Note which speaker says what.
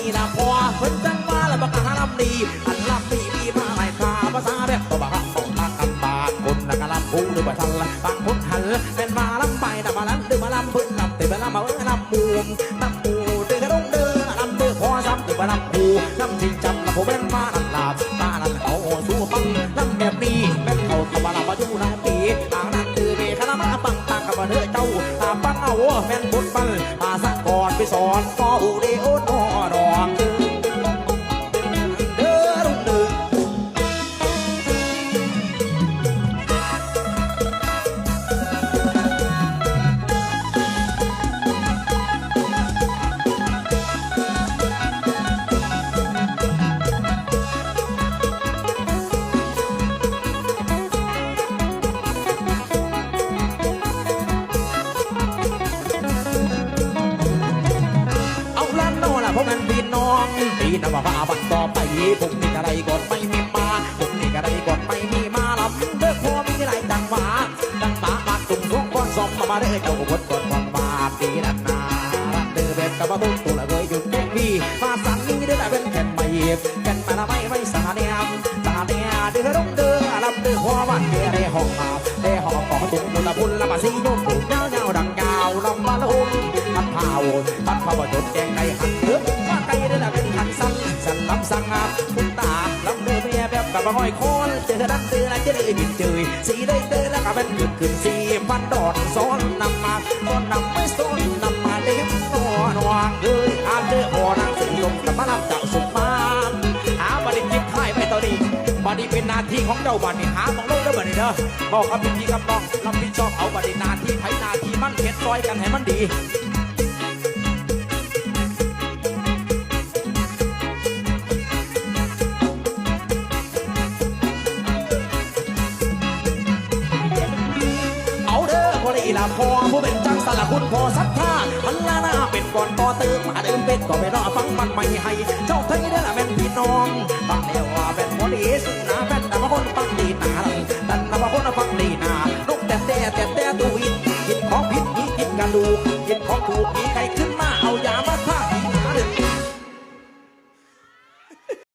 Speaker 1: นี่นะพอเพิ่นจังว่าแล้วบักหาลำดีอันลำดีมีมาหลายคาภาษาแบบตัวบักของนักกันบาคนนักลำพูดหรือว่าทันบางคนหันเป็นมาลำไปนะมาลำดึงมาลำพึ่งนลำติดมาลำมาเอ้ยลำมูมลำมูเดินกระดงเดินลำเดือพอซ้ำดึงมาลำคูลำจริงจำลำพูเป็นมาลำลาบตาลำเขาสู้ปังลำแบบนี้เป็นเขาทำมาลำมาอยู่หลายปีทางนั้นคือเมฆละมาปังต่างกับมาเนื้อเจ้าตาปังเอาแม่นบุญปันอาสักก่อนไปสอนพออูเดีอโน องปีนว่าว่าบันต่อไปผมนี่กะไรก่อนไม่มีมาผมนี่กะไรก่อนไม่มีมาลำเด้อพอมีหลายดังหมาดังหมาบาดตุ่มทุกคนสมมามาเด้อเจ้าบดก่อนก่อนมาปีนันนารักเด้อแบบกับว่าบุญตัวละเว้ยอยู่แก่พี่มาสั่งนี้เด้อละเป็นแก่นไม่แก่นมาละไม่ไม่สาเนียมสาเนียเด้อดรุ่งเด้อลำเด้อหัววันเด้อได้ห้องมาได้ห้องของตุ่มมุละบุญละมาสีโยมปุ่มยาวยาดังยาวลำมาละอุ่นพัดเผาพัดเผาจนแกงในหันเด้อ ไก่ด้ละเป็นหันสั้นสันลำสั่งอาคุณตาลำเด้อเมียแบบกับมาห้อยคอนเจอดันเด้อละจะได้บินเจยสีได้เด้อละกับเป็นขึ้นขึ้นสีพันดอดซ้อนนำมาซ้อนนำไม่ซ้อนนำมาเลี้ยงนอนวางเอ้ยอาเด้อหอนางสีลมกับมาลำเจ้าสุมานหาบัดนี้เก็บท้ายไปตอนนี้บัดนี้เป็นหนาทีของเจ้าบัดนี้หาของโลกเด้อบัดนี้เด้อบอกกับพี่กับน้องรับผิดชอบเอาบัดนี้หนาทีไผหนาทีมันเข็ดซอยกันให้มันดี ละพอผู้เป็นจังสละคุณพอศรัทธามันละหน้าเป็นก่อนต่อเติมมาเดิมเป็ดก็ไม่รอฟังมันไม่ให้ เจ้าไทยเด้อละเป็นพี่น้องฟังแล้วว่าเป็นพอดีสนะเป็นแต่ว่าคนฟังดีหนาดันนะว่าคนฟังดีหนาลูกแต่แต่แต่แต่ตัวอินกินของผิดนี้กินกันดูก